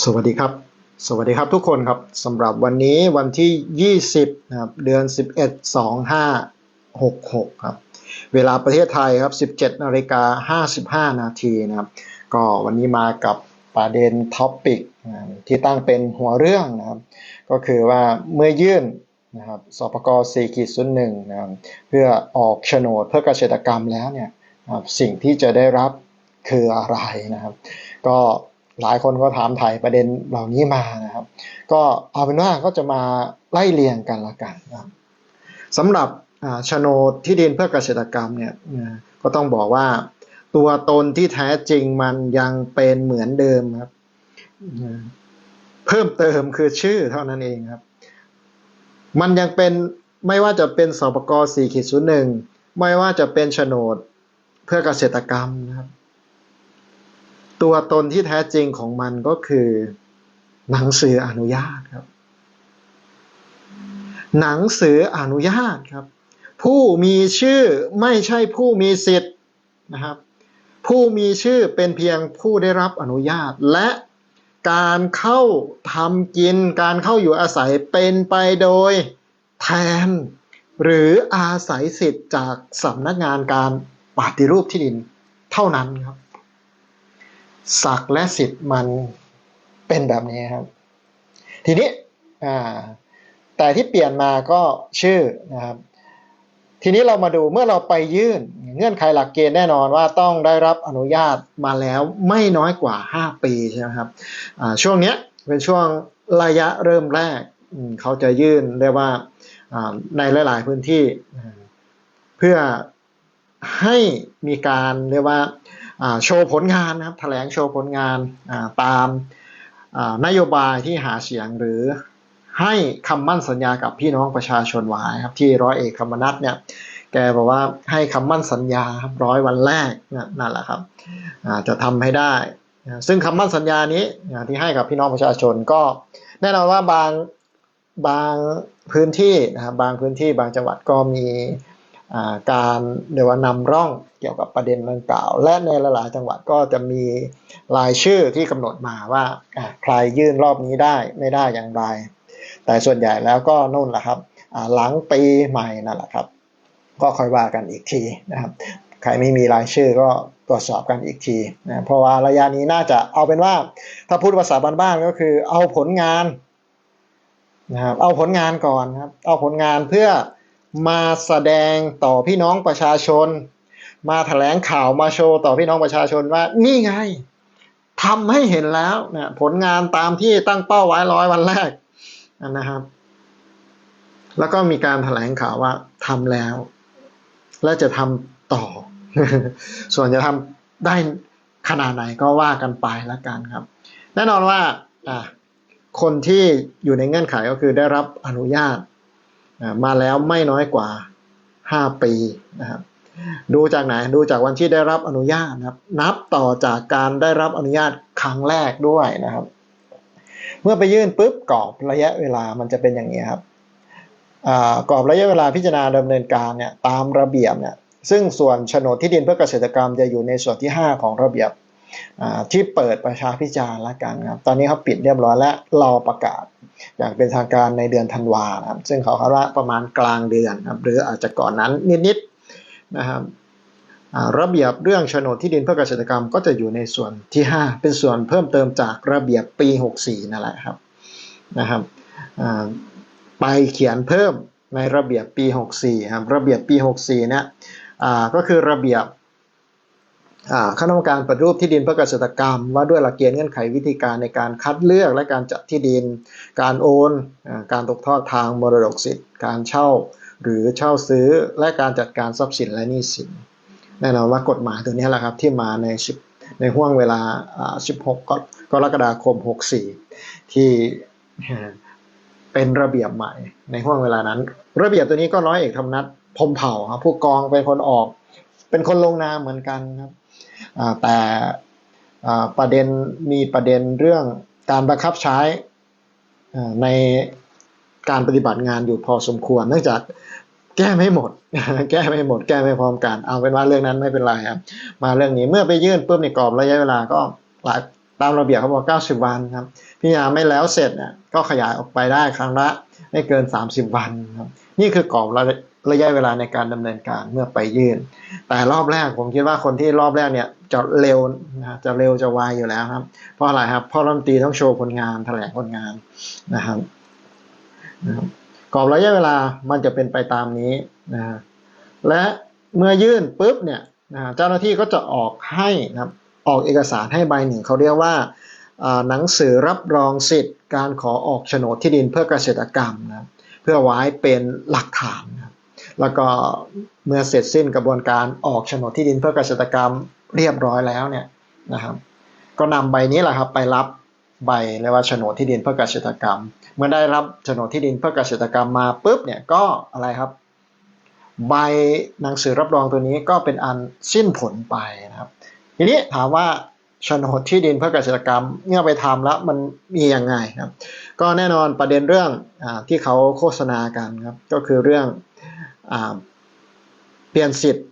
สวัสดีครับ สวัสดีครับทุกคนครับสำหรับวันนี้วันที่ 20นะครับเดือน 11 2566 ครับ เวลาประเทศไทยครับ 17นาฬิกา55 นาทีนะครับ ก็วันนี้มากับประเด็นท็อปปิกที่ตั้งเป็นหัวเรื่องนะครับ ก็คือว่าเมื่อยื่นนะครับสปก4ขีด01นะครับเพื่อออกโฉนดเพื่อเกษตรกรรมแล้วเนี่ยสิ่งที่จะได้รับคืออะไรนะครับ ก็ หลายคนก็ถามถ่ายประเด็นเหล่านี้มานะครับ ก็เอาเป็นว่าก็จะมาไล่เรียงกันละกันนะครับสำหรับโฉนดที่ดินเพื่อเกษตรกรรมเนี่ยก็ต้องบอกว่า ตัวตนที่แท้จริงมันยังเป็นเหมือนเดิมครับ เพิ่มเติมคือชื่อเท่านั้นเองครับ มันยังเป็นไม่ว่าจะเป็นสปก4ขีด01ไม่ว่าจะเป็นโฉนดเพื่อเกษตรกรรมนะครับ ตัวตนที่แท้จริงของมันก็คือหนังสืออนุญาตครับ หนังสืออนุญาตครับ ผู้มีชื่อไม่ใช่ผู้มีสิทธิ์นะครับ ผู้มีชื่อเป็นเพียงผู้ได้รับอนุญาต และการเข้าทำกิน การเข้าอยู่อาศัยเป็นไปโดยแทน หรืออาศัยสิทธิ์จากสำนักงานการปฏิรูปที่ดินเท่านั้นครับ ศักและสิทธิ์มันเป็นแบบนี้ครับ ทีนี้แต่ที่เปลี่ยนมาก็ชื่อนะครับ ทีนี้เรามาดูเมื่อเราไปยื่น เงื่อนไขหลักเกณฑ์แน่นอนว่าต้องได้รับอนุญาตมาแล้วไม่น้อยกว่า 5 ปีใช่ไหมครับช่วงนี้เป็นช่วงระยะเริ่มแรกเขาจะยื่นเรียกว่าในหลาย ๆ พื้นที่ เพื่อให้มีการเรียกว่า โชว์ผลงานนะครับแถลงโชว์ผลงานาตามานโยบายที่หาเสียงหรือให้คำมั่นสัญญากับพี่น้องประชาชนไว้ครับที่ร้อยเอกธรรมนัฐเนี่ยแกบอกว่าให้คำมั่นสัญญาครับร้อยวันแรกนั่นแหละครับจะทำให้ได้ ซึ่งคำมั่นสัญญานี้ที่ให้กับพี่น้องประชาชนก็แน่นอนว่าบางบางพื้นที่นะครับบางพื้นที่บางจังหวัดก็มี การเรียกว่านำร่องเกี่ยวกับประเด็นดังกล่าว และในหลาย ๆ จังหวัดก็จะมีรายชื่อที่กำหนดมาว่าใครยื่นรอบนี้ได้ไม่ได้อย่างไร แต่ส่วนใหญ่แล้วก็นู่นแหละครับหลังปีใหม่นั่นแหละครับ ก็ค่อยว่ากันอีกทีนะครับ ใครไม่มีรายชื่อก็ตรวจสอบกันอีกทีนะเพราะว่าระยะนี้น่าจะเอาเป็นว่าถ้าพูดภาษาบ้านๆก็คือเอาผลงานนะครับเอาผลงานก่อนครับ เอาผลงานเพื่อ มาแสดงต่อพี่น้องประชาชน มาแถลงข่าวมาโชว์ต่อพี่น้องประชาชนว่านี่ไงทำให้เห็นแล้วนะผลงานตามที่ตั้งเป้าไว้ร้อยวันแรกนะครับ แล้วก็มีการแถลงข่าวว่าทำแล้ว และจะทำต่อ ส่วนจะทำได้ขนาดไหนก็ว่ากันไปล้วกันครับ แน่นอนว่าคนที่อยู่ในเงื่อนไขก็คือได้รับอนุญาต มาแล้วไม่น้อยกว่า 5 ปีนะครับดูจากไหนดูจากวันที่ได้รับอนุญาตนะครับ นับต่อจากการได้รับอนุญาตครั้งแรกด้วยนะครับ เมื่อไปยื่นปุ๊บกรอบระยะเวลามันจะเป็นอย่างนี้ครับกรอบระยะเวลาพิจารณาดำเนินการเนี่ยตามระเบียบเนี่ยซึ่งส่วนโฉนดที่ดินเพื่อเกษตรกรรมจะอยู่ในส่วนที่ 5 ของระเบียบ ที่เปิดประชาพิจารณ์ละกันครับ ตอนนี้เขาปิดเรียบร้อยและรอประกาศ อย่างเป็นทางการในเดือนธันวาครับ ซึ่งเขาคาดว่าประมาณกลางเดือนครับ หรืออาจจะก่อนนั้นนิดๆนะครับระเบียบเรื่องโฉนดที่ดินเพื่อเกษตรกรรมก็จะอยู่ในส่วนที่ 5 เป็นส่วนเพิ่มเติมจากระเบียบปี 64 นั่นแหละครับนะครับไปเขียนเพิ่มในระเบียบปี 64 ครับ ระเบียบปี 64 เนี่ยอ่ก็คือระเบียบ คณะกรรมการปฏิรูปที่ดินเพื่อเกษตรกรรม ว่าด้วยหลักเกณฑ์เงื่อนไขวิธีการในการคัดเลือกและการจัดที่ดิน การโอนอการตกทอดทางมรดกสิทธิ์ การเช่า หรือเช่าซื้อและการจัดการทรัพย์สินและหนี้สินแน่นอนว่ากฎหมายตัวนี้แหละครับที่มาใน10ในห่วงเวลาอ่า16กกรกฎาคม 64 ที่เป็นระเบียบใหม่ในห่วงเวลานั้น ระเบียบตัวนี้ก็ร้อยเอกธรรมนัฐพมเผ่าครับผู้กองเป็นคนออก เป็นคนลงนามเหมือนกันครับ แต่ประเด็นมีประเด็นเรื่องการบังคับใช้ในการปฏิบัติงานอยู่พอสมควร เนื่องจากแก้ไม่หมด แก้ไม่หมด แก้ไม่พร้อมกัน เอาเป็นว่าเรื่องนั้นไม่เป็นไรครับ มาเรื่องนี้เมื่อไปยื่นปุ๊บในกรอบระยะเวลาก็หลาย ตามระเบียบเขาบอก 90 วันครับพิจารณาไม่แล้วเสร็จเนี่ยก็ขยายออกไปได้ครั้งละไม่เกิน 30 วันครับนี่คือกรอบระระยะเวลาในการดำเนินการเมื่อไปยื่น แต่รอบแรกผมคิดว่าคนที่รอบแรกเนี่ยจะเร็วนะจะเร็วจะไวอยู่แล้วครับ เพราะอะไรครับเพราะรัฐมนตรีต้องโชว์ผลงานแถลงผลงานนะครับกรอบระยะเวลามันจะเป็นไปตามนี้นะและเมื่อยื่นปุ๊บเนี่ยเจ้าหน้าที่ก็จะออกให้นะครับ ออกเอกสารให้ใบหนึ่งเขาเรียกว่าหนังสือรับรองสิทธิ์ การขอออกโฉนดที่ดินเพื่อเกษตรกรรมนะเพื่อไว้เป็นหลักฐานนะแล้วก็เมื่อเสร็จสิ้นกระบวนการออกโฉนดที่ดินเพื่อเกษตรกรรมเรียบร้อยแล้วเนี่ยนะครับ ก็นำใบนี้แหละครับไปรับใบเรียกว่าโฉนดที่ดินเพื่อเกษตรกรรม เมื่อได้รับโฉนดที่ดินเพื่อเกษตรกรรมมาปุ๊บเนี่ยก็อะไรครับ ใบหนังสือรับรองตัวนี้ก็เป็นอันสิ้นผลไปนะครับ ทีนี้ถามว่าโฉนดที่ดินเพื่อเกษตรกรรมเมื่อไปทำแล้วมันมียังไงครับ ก็แน่นอนประเด็นเรื่องอที่เขาโฆษณากันครับ ก็คือเรื่องอเปลี่ยนสิทธิ์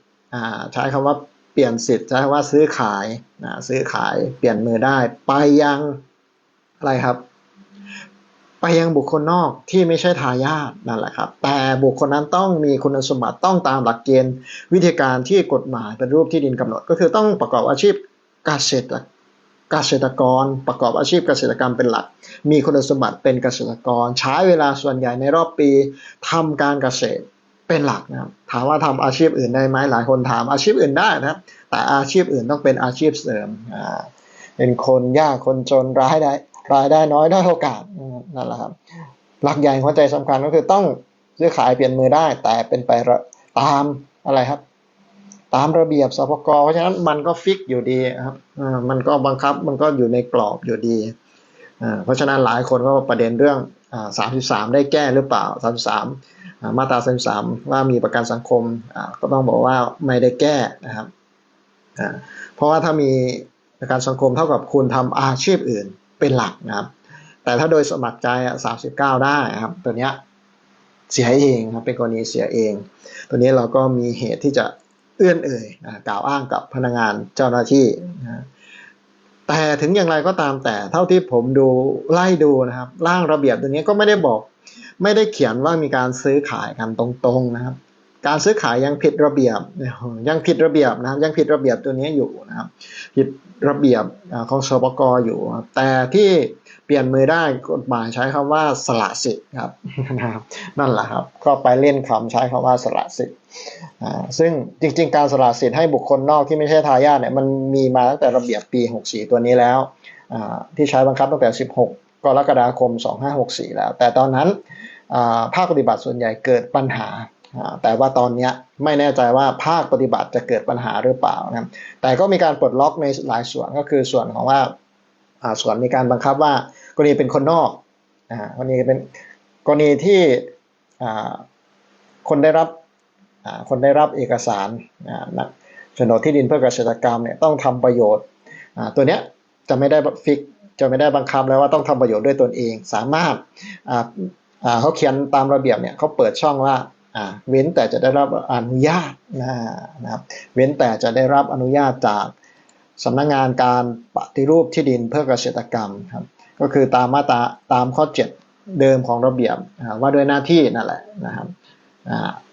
ใช้คำว่าเปลี่ยนสิทธิ์ใช้คำว่าซื้อขายนะซื้อขายเปลี่ยนมือได้ไปยังอะไรครับ ไปยังบุคคลนอกที่ไม่ใช่ทายาทนั่นแหละครับ แต่บุคคลนั้นต้องมีคุณสมบัติต้องตามหลักเกณฑ์ วิธีการที่กฎหมายเป็นรูปที่ดินกำหนด ก็คือต้องประกอบอาชีพเกษตรเกษตรกรประกอบอาชีพเกษตรกรรมเป็นหลัก มีคุณสมบัติเป็นเกษตรกร ใช้เวลาส่วนใหญ่ในรอบปีทำการเกษตรเป็นหลักนะครับถามว่าทำอาชีพอื่นได้ไหมหลายคนถามอาชีพอื่นได้นะครับ แต่อาชีพอื่นต้องเป็นอาชีพเสริมเป็นคนยากคนจนรายได้ รายได้น้อยได้โอกาสนั่นแหละครับหลักใหญ่หัวใจสำคัญก็คือต้องซื้อขายเปลี่ยนมือได้ แต่เป็นไปตามอะไรครับ ตามระเบียบสปกเพราะฉะนั้นมันก็ฟิกอยู่ดีครับอมันก็บังคับมันก็อยู่ในกรอบอยู่ดีเพราะฉะนั้นหลายคนก็ประเด็นเรื่องอ่า33 ได้แก้หรือเปล่า 33อ่ามาตรา 33 ว่ามีประกันสังคมก็ต้องบอกว่าไม่ได้แก้นะครับเพราะว่าถ้ามีประกันสังคมเท่ากับคุณทำอาชีพอื่น เป็นหลักนะครับ แต่ถ้าโดยสมัครใจอะ39ได้นะครับ ตัวเนี้ยเสียเองครับเป็นกรณีเสียเอง ตัวนี้เราก็มีเหตุที่จะเอื้อนเอ่ยนะกล่าวอ้างกับพนักงานเจ้าหน้าที่นะแต่ถึงอย่างไรก็ตามแต่เท่าที่ผมดูไล่ดูนะครับ ร่างระเบียบตัวนี้ก็ไม่ได้บอก ไม่ได้เขียนว่ามีการซื้อขายกันตรงๆนะครับ การซื้อขายยังผิดระเบียบยังผิดระเบียบนะครับยังผิดระเบียบตัวนี้อยู่นะครับผิดระเบียบของสปกอยู่ แต่ที่เปลี่ยนมือได้กฎหมายใช้คำว่าสละสิทธิ์ครับนะครับนั่นแหละครับก็ไปเล่นคำใช้คำว่าสละสิทธิ์ซึ่งจริง ๆ การสละสิทธิ์ให้บุคคลนอกที่ไม่ใช่ทายาทเนี่ยมันมีมาตั้งแต่ระเบียบปี 64 ตัวนี้แล้วที่ใช้บังคับตั้งแต่ 16 กรกฎาคม 2564 แล้ว แต่ตอนนั้นภาคปฏิบัติส่วนใหญ่เกิดปัญหา แต่ว่าตอนนี้ไม่แน่ใจว่าภาคปฏิบัติจะเกิดปัญหาหรือเปล่านะครับแต่ก็มีการปลดล็อกในหลายส่วนก็คือส่วนของว่าส่วนมีการบังคับว่ากรณีเป็นคนนอกกรณีเป็นกรณีที่คนได้รับคนได้รับเอกสารโฉนดที่ดินเพื่อเกษตรกรรมเนี่ยต้องทำประโยชน์ตัวเนี้ยจะไม่ได้ฟิกจะไม่ได้บังคับแล้วว่าต้องทำประโยชน์ด้วยตนเอง สามารถเขาเขียนตามระเบียบเนี่ยเขาเปิดช่องว่า เว้นแต่จะได้รับอนุญาตนะครับ เว้นแต่จะได้รับอนุญาตจากสำนักงานการปฏิรูปที่ดินเพื่อเกษตรกรรมครับ ก็คือตามมาตราตามข้อ 7 เดิมของระเบียบว่าด้วยหน้าที่นั่นแหละนะครับ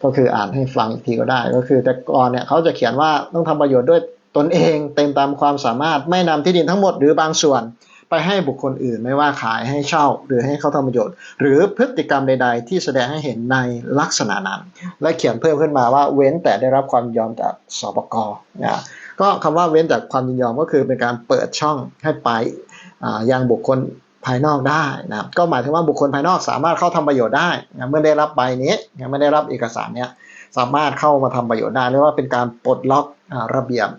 ก็คืออ่านให้ฟังอีกทีก็ได้ ก็คือแต่ก่อนเนี่ยเขาจะเขียนว่าต้องทำประโยชน์ด้วยตนเองเต็มตามความสามารถไม่นำที่ดินทั้งหมดหรือบางส่วน ไปให้บุคคลอื่นไม่ว่าขายให้เช่า หรือให้เขาทำประโยชน์ หรือพฤติกรรมใด ๆ ที่แสดงให้เห็นในลักษณะนั้น และเขียนเพิ่มขึ้นมาว่าเว้นแต่ได้รับความยินยอมจากสปกนะก็คำว่าเว้นจากความยินยอมก็คือเป็นการเปิดช่องให้ไปยังบุคคลภายนอกได้นะครับก็หมายถึงว่าบุคคลภายนอกสามารถเข้าทำประโยชน์ได้นะเมื่อได้รับใบนี้ยังไม่ได้รับเอกสารเนี้ยสามารถเข้ามาทำประโยชน์ได้เรียกว่าเป็นการปลดล็อกอระเบียบ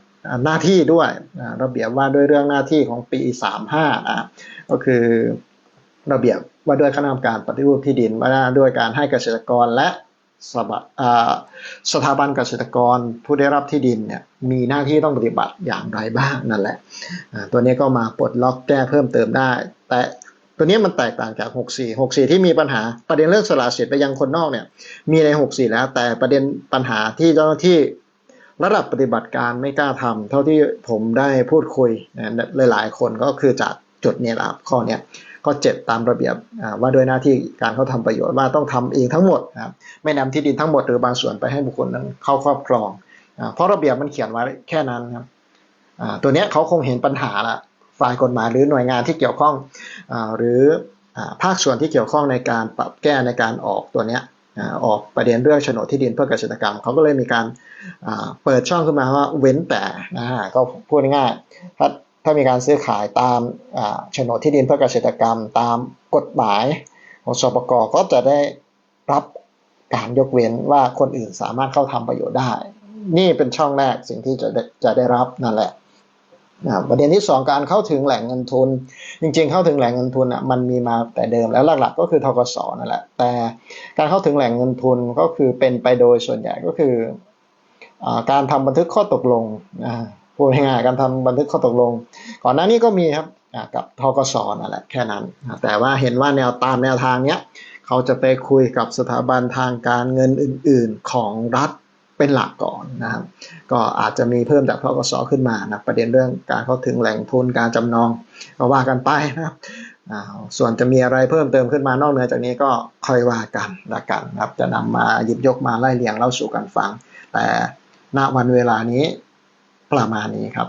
หน้าที่ด้วยระเบียบว่าด้วยเรื่องหน้าที่ของปี 35นะก็คือระเบียบว่าด้วยคณะกรรมการปฏิรูปที่ดินว่าด้วยการให้เกษตรกรและสถาบันอ่าสถาบันเกษตรกรผู้ได้รับที่ดินเนี่ยมีหน้าที่ต้องปฏิบัติอย่างไรบ้างนั่นแหละ ตัวนี้ก็มาปลดล็อกแก้เพิ่มเติมได้ แต่ตัวนี้มันแตกต่างจาก 64 64 ที่มีปัญหาประเด็นเรื่องสละสิทธิ์ไปยังคนนอกเนี่ยมีใน 64 แล้ว แต่ประเด็นปัญหาที่เจ้าหน้าที่ ระดับปฏิบัติการไม่กล้าทำเท่าที่ผมได้พูดคุยนะหลายๆคนก็คือจากจุดนี้แหละครับข้อเนี้ยก็เจ็ดตามระเบียบอ่าว่าด้วยหน้าที่การเขาทำประโยชน์ว่าต้องทำเองทั้งหมดนะครับไม่นำที่ดินทั้งหมดหรือบางส่วนไปให้บุคคลนั้นเข้าครอบครอง เพราะระเบียบมันเขียนไว้แค่นั้นครับตัวนี้เขาคงเห็นปัญหาละฝ่ายกฎหมายหรือหน่วยงานที่เกี่ยวข้องอหรืออภาคส่วนที่เกี่ยวข้องในการปรับแก้ในการออกตัวเนี้ ออกประเด็นเรื่องโฉนดที่ดินเพื่อเกษตรกรรมเขาก็เลยมีการเปิดช่องขึ้นมาว่าเว้นแต่นะฮะก็พูดง่ายๆถ้าถ้ามีการซื้อขายตามโฉนดที่ดินเพื่อเกษตรกรรม ตามกฎหมายของสปกก็จะได้รับการยกเว้นว่าคนอื่นสามารถเข้าทำประโยชน์ได้ นี่เป็นช่องแรกสิ่งที่จะจะได้รับนั่นแหละ นะครับประเด็นที่สองการเข้าถึงแหล่งเงินทุน จริงๆ เข้าถึงแหล่งเงินทุนอะมันมีมาแต่เดิมแล้วหลักๆ ก็คือทกสนั่นแหละแต่การเข้าถึงแหล่งเงินทุนก็คือเป็นไปโดยส่วนใหญ่ก็คืออการทำบันทึกข้อตกลงนะพูดง่ายๆการทำบันทึกข้อตกลง ก่อนหน้านี้ก็มีครับกับทกสนั่นแหละแค่นั้น แต่ว่าเห็นว่าแนวตามแนวทางเนี้ยเขาจะไปคุยกับสถาบันทางการเงินอื่น ๆของรัฐ เป็นหลักก่อนนะครับ ก็อาจจะมีเพิ่มจากทกสขึ้นมานะประเด็นเรื่องการเข้าถึงแหล่งทุนการจำนองก็ว่ากันไปนะครับอ่าส่วนจะมีอะไรเพิ่มเติมขึ้นมานอกเหนือจากนี้ก็ค่อยว่ากันละกันครับ จะนำมาหยิบยกมาไล่เรียงเล่าสู่กันฟัง แต่ณวันเวลานี้ประมาณนี้ครับ